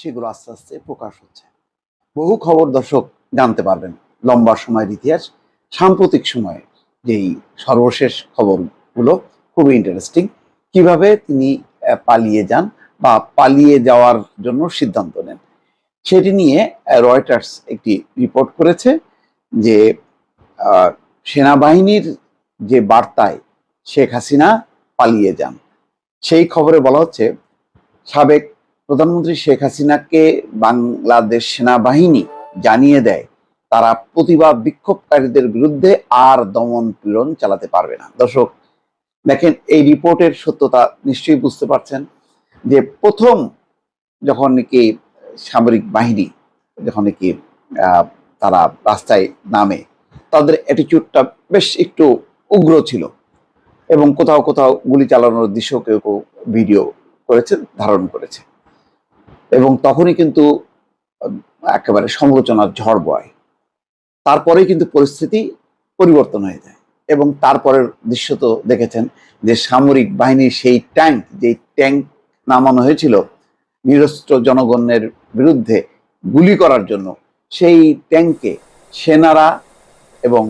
সেগুলো আস্তে আস্তে প্রকাশ হচ্ছে। বহু খবর দর্শক জানতে পারবেন, লম্বা সময়ের ইতিহাস, সাম্প্রতিক সময়ে যেই সর্বশেষ খবরগুলো খুবই ইন্টারেস্টিং কীভাবে তিনি পালিয়ে যান বা পালিয়ে যাওয়ার জন্য সিদ্ধান্ত নেন। সেটি নিয়ে রয়টার্স একটি রিপোর্ট করেছে যে সেনাবাহিনীর যে বার্তায় শেখ হাসিনা পালিয়ে যান, সেই খবরে বলা হচ্ছে, সাবেক প্রধানমন্ত্রী শেখ হাসিনাকে বাংলাদেশ সেনাবাহিনী জানিয়ে দেয়, তারা প্রতিবাদ বিক্ষোভকারীদের বিরুদ্ধে আর দমন পীড়ন চালাতে পারবে না। দর্শক, দেখেন, এই রিপোর্টের সত্যতা নিশ্চয়ই বুঝতে পারছেন যে প্রথম যখন নাকি সামরিক বাহিনী যখন নাকি তারা রাস্তায় নামে, তাদের অ্যাটিটিউডটা বেশ একটু উগ্র ছিল এবং কোথাও কোথাও গুলি চালানোর দৃশ্য কেউ কেউ ভিডিও করেছে, ধারণ করেছে। এবং তখনই কিন্তু, একেবারে সমালোচনার ঝড় বয়। তারপরে কিন্তু পরিস্থিতি পরিবর্তন হয়ে যায়। এবং তারপরের দৃশ্য তো দেখেছেন যে সামরিক বাহিনীর সেই ট্যাঙ্ক যে ট্যাঙ্ক নামানো হয়েছিল নিরস্ত্র জনগণের বিরুদ্ধে গুলি করার জন্য, সেই ট্যাঙ্কে সেনারা এবং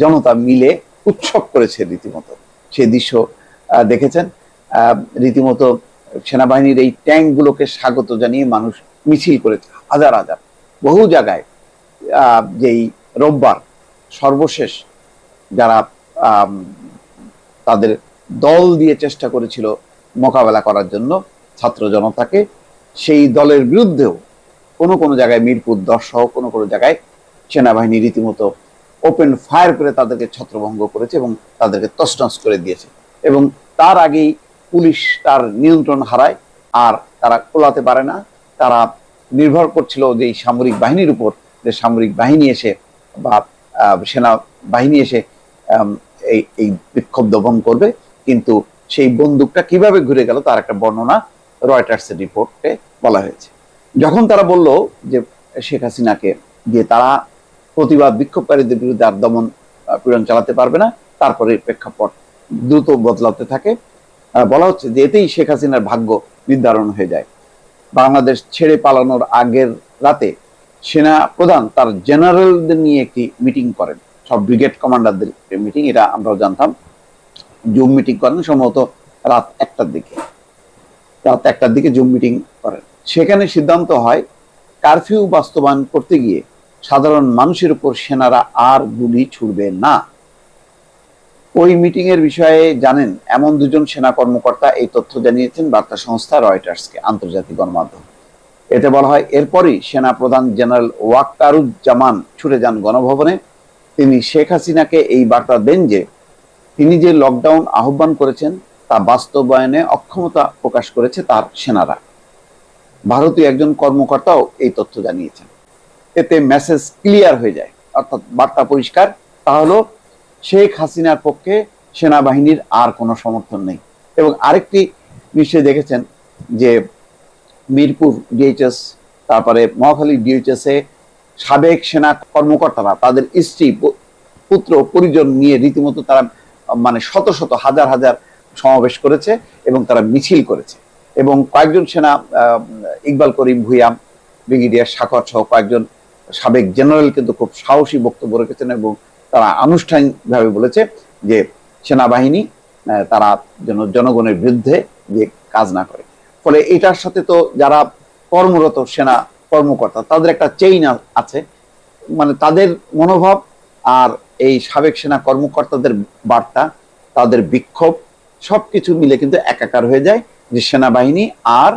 জনতা মিলে উৎসব করেছে রীতিমতো। সেই দৃশ্য দেখেছেন? রীতিমতো সেনাবাহিনীর এই ট্যাঙ্কগুলোকে স্বাগত জানিয়ে মানুষ মিছিল করেছে, হাজার হাজার। বহু জায়গায় যেই রোববার সর্বশেষ যারা তাদের দল দিয়ে চেষ্টা করেছিল মোকাবেলা করার জন্য ছাত্র জনতাকে, সেই দলের বিরুদ্ধেও কোনো কোনো জায়গায় মিরপুর দশ সহ কোনো কোনো জায়গায় সেনাবাহিনী রীতিমতো ওপেন ফায়ার করে তাদেরকে ছত্রভঙ্গ করেছে এবং তাদেরকে তছনছ করে দিয়েছে। এবং তার আগেই পুলিশ তার নিয়ন্ত্রণ হারায় আর তারা কোলাতে পারে না। তারা নির্ভর করছিল যে সামরিক বাহিনীর উপর, যে সামরিক বাহিনী এসে বা সেনা বাহিনী এসে এই এই বিক্ষোভ দমন করবে। কিন্তু সেই বন্দুকটা কীভাবে ঘুরে গেল তার একটা বর্ণনা রয়টার্সের রিপোর্টে বলা হয়েছে। যখন তারা বলল যে শেখ হাসিনাকে যে তারা প্রতিবাদ বিক্ষোভকারীদের বিরুদ্ধে আর দমন পীড়ন চালাতে পারবে না, তারপরে প্রেক্ষাপট দ্রুত বদলাতে থাকে। বলা হচ্ছে যে এতেই শেখ হাসিনার ভাগ্য নির্ধারণ হয়ে যায়। বাংলাদেশ ছেড়ে পালানোর আগের রাতে সেনা প্রধান তার জেনারেলদের নিয়ে একটি মিটিং করেন। সব ব্রিগেড কমান্ডারদের মিটিং, এটা আমরাও জানতাম। জুম মিটিং করেন, সম্ভবত রাত একটার দিকে। রাত একটার দিকে জুম মিটিং করেন। সেখানে সিদ্ধান্ত হয়, কারফিউ বাস্তবায়ন করতে গিয়ে সাধারণ মানুষের উপর সেনারা আর গুলি ছুড়বে না। ওই মিটিং এর বিষয়ে জানেন, এমন দুজন সেনা কর্মকর্তা এই তথ্য জানিয়েছেন বার্তা সংস্থা রয়টার্সকে, আন্তর্জাতিক গণমাধ্যম। এতে বলা হয়, এরপরই সেনা প্রধান জেনারেল ওয়াক্কারুজ্জামান ছুটে যান গণভবনে। তিনি শেখ হাসিনাকে এই বার্তা দেন যে, তিনি যে লকডাউন আহ্বান করেছেন, তা বাস্তবায়নে অক্ষমতা প্রকাশ করেছে তার সেনারা। ভারতীয় একজন কর্মকর্তাও এই তথ্য জানিয়েছেন। এতে মেসেজ ক্লিয়ার হয়ে যায়। অর্থাৎ বার্তা পরিষ্কার। তা হলো শেখ হাসিনার পক্ষে সেনাবাহিনীর আর কোনো সমর্থন নেই। এবং আরেকটি নিশ্চয়ই দেখেছেন যে মিরপুর ডিএইচএস তারপরে মহাখালী ডিএইচএস সাবেক সেনা কর্মকর্তারা, তাদের স্ত্রী পুত্র, পরিজন নিয়ে রীতিমতো তারা মানে শত শত, হাজার হাজার সমাবেশ করেছে এবং তারা মিছিল করেছে। এবং কয়েকজন সেনা ইকবাল করিম ভুইয়াম ব্রিগেডিয়ার সাকর সহ কয়েকজন সাবেক জেনারেল কিন্তু খুব সাহসী বক্তব্য রেখেছেন এবং তারা আনুষ্ঠানিকভাবে বলেছে যে সেনাবাহিনী তারা যেন জনগণের বিরুদ্ধে যে কাজ না করে। ফলে এটার সাথে তো যারা কর্মরত সেনা কর্মকর্তা, তাদের একটা চেইন আছে। মানে তাদের মনোভাব আর এই সাবেক সেনা কর্মকর্তাদের বার্তা, তাদের বিক্ষোভ, সবকিছু মিলে কিন্তু একাকার হয়ে যায় যে সেনাবাহিনী আর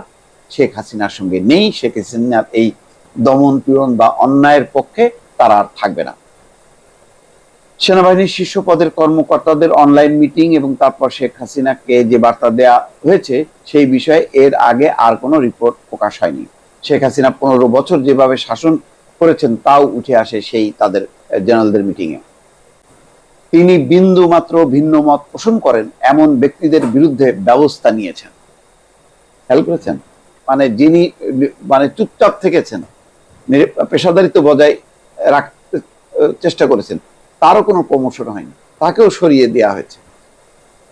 শেখ হাসিনার সঙ্গে নেই। শেখ হাসিনার এই দমন পীড়ন বা অন্যায়ের পক্ষে তারা আর থাকবে না। সেনাবাহিনীর শীর্ষ পদের কর্মকর্তাদের অনলাইন মিটিং এবং তারপর শেখ হাসিনাকে যে বার্তা দেয়া হয়েছে সেই বিষয়ে এর আগে আর কোনো রিপোর্ট প্রকাশ হয়নি। শেখ হাসিনা পনেরো বছর যেভাবে শাসন করেছেন, তাও উঠে আসে সেই তাদের জেনারেলদের মিটিং এ। তিনি বিন্দু মাত্র ভিন্ন মত পোষণ করেন, এমন ব্যক্তিদের বিরুদ্ধে ব্যবস্থা নিয়েছেন। খেয়াল করেছেন? মানে যিনি মানে চুপচাপ থেকেছেন পেশাদারিত্ব বজায় রাখতে চেষ্টা করেছেন তারও কোনো প্রমোশন হয়নি। তাকেও সরিয়ে দেওয়া হয়েছে।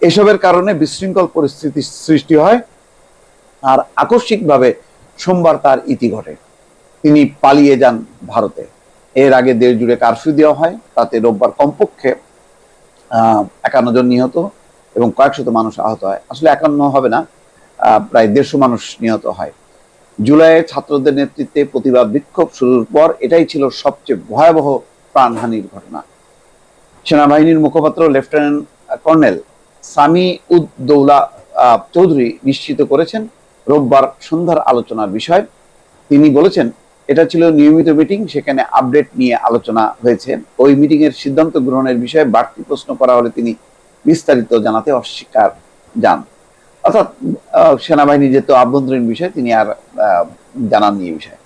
এসবের কারণে বিশৃঙ্খল পরিস্থিতি সৃষ্টি হয় আর আকস্মিকভাবে সোমবার তার ইতি ঘটে। তিনি পালিয়ে যান ভারতে। এর আগে দেশ জুড়ে কারফিউ দেওয়া হয়, তাতে রোববার কমপক্ষে একান্ন জন নিহত এবং কয়েকশত মানুষ আহত হয়। আসলে একান্ন হবে না প্রায় দেড়শো মানুষ নিহত হয়। জুলাইয়ে ছাত্রদের নেতৃত্বে প্রতিবাদ বিক্ষোভ শুরুর পর এটাই ছিল সবচেয়ে ভয়াবহ প্রাণহানির ঘটনা। সেনাবাহিনীর মুখপাত্র, লেফটেন্যান্ট কর্নেল সামি উদ দৌলা চৌধুরী নিশ্চিত করেছেন রোববার সন্ধ্যার আলোচনার বিষয়। তিনি বলেছেন, এটা ছিল নিয়মিত মিটিং, সেখানে আপডেট নিয়ে আলোচনা হয়েছে। ওই মিটিং এর সিদ্ধান্ত গ্রহণের বিষয়ে বাড়তি প্রশ্ন করা হলে তিনি বিস্তারিত জানাতে অস্বীকার যান। অর্থাৎ সেনাবাহিনী যেহেতু আভ্যন্তরীণ বিষয়, তিনি আর জানাননি এই বিষয়ে।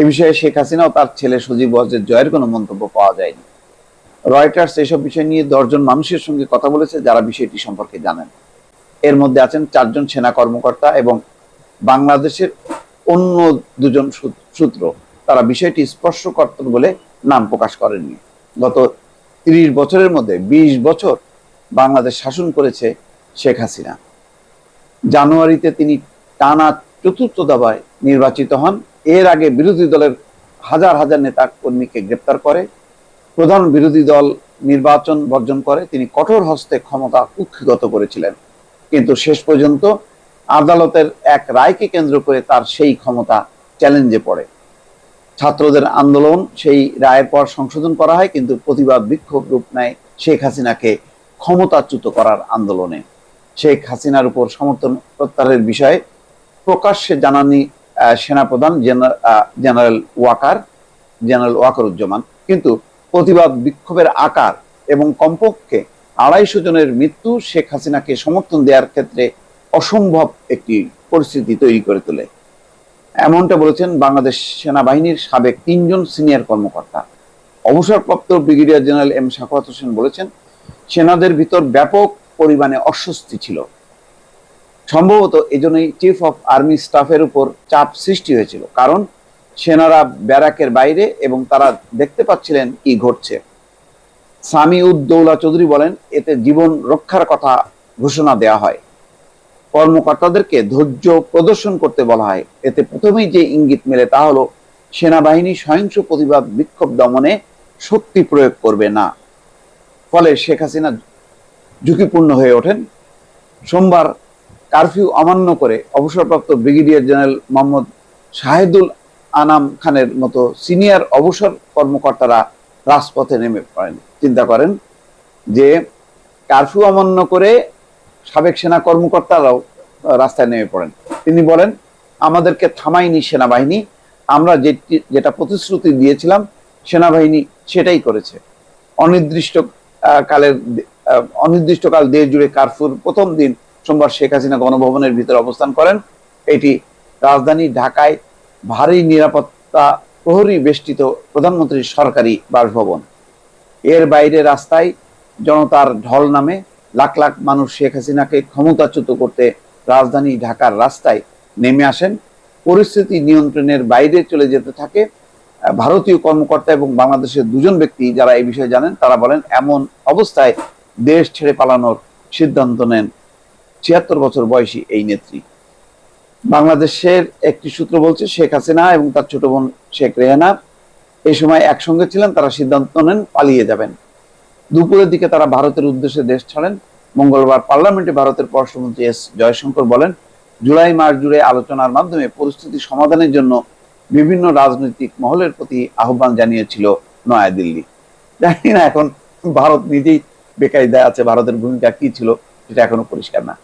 এ বিষয়ে শেখ হাসিনা ও তার ছেলে সজীব ওয়াজের জয়ের কোনো মন্তব্য পাওয়া যায়নি। রয়টার্স এসব বিষয় নিয়ে দশজন মানুষের সঙ্গে কথা বলেছে, যারা বিষয়টি সম্পর্কে জানেন। এর মধ্যে আছেন চারজন সেনা কর্মকর্তা এবং বাংলাদেশের অন্য দুজন সূত্র। তারা বিষয়টি স্পর্শকর্তর বলে নাম প্রকাশ করেননি। গত তিরিশ বছরের মধ্যে ২০ বছর বাংলাদেশ শাসন করেছে শেখ হাসিনা। জানুয়ারিতে তিনি টানা চতুর্থ দাবায় নির্বাচিত হন। এর আগে বিরোধী দলের হাজার হাজার নেতা কর্মীকে গ্রেপ্তার করে। প্রধান বিরোধী দল নির্বাচন বর্জন করে তিনি কঠোর হস্তে ক্ষমতা কুক্ষিগত করেছিলেন। কিন্তু শেষ পর্যন্ত আদালতের এক রায়কে কেন্দ্র করে তার সেই ক্ষমতা চ্যালেঞ্জে পড়ে। ছাত্রদের আন্দোলন সেই রায়ের পর সংশোধন করা হয় কিন্তু প্রতিবাদ বিক্ষোভ রূপ নেয় শেখ হাসিনাকে ক্ষমতাচ্যুত করার আন্দোলনে। শেখ হাসিনার উপর সমর্থন প্রত্যাহারের বিষয়ে প্রকাশ্যে জানাননি আহ, সেনাপ্রধান জেনারেল ওয়াকার জেনারেল ওয়াকারুজ্জামান। কিন্তু প্রতিবাদ বিক্ষোভের আকার এবং কমপক্ষে আড়াইশো জনের মৃত্যু শেখ হাসিনাকে সমর্থন দেওয়ার ক্ষেত্রে অসম্ভব একটি পরিস্থিতি তৈরি করে তোলে। এমনটা বলেছেন বাংলাদেশ সেনাবাহিনীর সাবেক তিনজন সিনিয়র কর্মকর্তা। অবসরপ্রাপ্ত brigadier general M Shakhawat Hossain বলেছেন, সেনাদের ভিতর ব্যাপক পরিমাণে অস্বস্তি ছিল। সম্ভবত এজন্যই চিফ অফ আর্মি স্টাফের উপর চাপ সৃষ্টি হয়েছিল। কারণ সেনারা ব্যারাকের বাইরে এবং তারা দেখতে পাচ্ছিলেন কি ঘটছে। সামি উদ্দৌলা চৌধুরী বলেন, এতে জীবন রক্ষার কথা ঘোষণা দেওয়া হয়। কর্মকর্তাদেরকে ধৈর্য প্রদর্শন করতে বলা হয়। এতে প্রথমেই যে ইঙ্গিত মেলে তা হলো, সেনাবাহিনী সহিংস প্রতিবাদ বিক্ষোভ দমনে শক্তি প্রয়োগ করবে না। ফলে শেখ হাসিনা ঝুঁকিপূর্ণ হয়ে ওঠেন। সোমবার কারফিউ অমান্য করে অবসরপ্রাপ্ত ব্রিগেডিয়ার জেনারেল মোহাম্মদ শাহেদুল আনাম খানের মতো সিনিয়র অবসর কর্মকর্তারা রাজপথে নেমে পড়েন। চিন্তা করেন যে কারফিউ অমান্য করে সাবেক সেনা কর্মকর্তারাও রাস্তায় নেমে পড়েন। তিনি বলেন, আমাদেরকে থামায়নি সেনাবাহিনী, আমরা যেটি প্রতিশ্রুতি দিয়েছিলাম, সেনাবাহিনী সেটাই করেছে। অনির্দিষ্ট কালের অনির্দিষ্টকাল দেশ জুড়ে কারফিউর প্রথম দিন সোমবার শেখ হাসিনা গণভবনের ভিতরে অবস্থান করেন। এটি রাজধানী ঢাকায় ভারী নিরাপত্তা প্রহরী বেষ্টিত প্রধানমন্ত্রীর সরকারি বাসভবন। এর বাইরে রাস্তায় জনতার ঢল নামে লাখ লাখ মানুষ শেখ হাসিনাকে ক্ষমতাচ্যুত করতে রাজধানী ঢাকার রাস্তায় নেমে আসেন। পরিস্থিতি নিয়ন্ত্রণের বাইরে চলে যেতে থাকে। ভারতীয় কর্মকর্তা এবং বাংলাদেশের দুজন ব্যক্তি যারা এই বিষয়ে জানেন, তারা বলেন, এমন অবস্থায় দেশ ছেড়ে পালানোর সিদ্ধান্ত নেন ছিয়াত্তর বছর বয়সী এই নেত্রী। বাংলাদেশের একটি সূত্র বলছে শেখ হাসিনা এবং তার ছোট বোন শেখ রেহানা এই সময় একসঙ্গে ছিলেন, তারা সিদ্ধান্ত নেন, পালিয়ে যাবেন। দুপুরের দিকে তারা ভারতের উদ্দেশ্যে দেশ ছাড়েন। মঙ্গলবার পার্লামেন্টে ভারতের পররাষ্ট্রমন্ত্রী এস জয়শঙ্কর বলেন, জুলাই মাস জুড়ে আলোচনার মাধ্যমে পরিস্থিতি সমাধানের জন্য বিভিন্ন রাজনৈতিক মহলের প্রতি আহ্বান জানিয়েছিল নয়াদিল্লি। জানি না এখন ভারত নিজেই বেকায়দায় আছে, ভারতের ভূমিকা কি ছিল, সেটা এখনও পরিষ্কার না।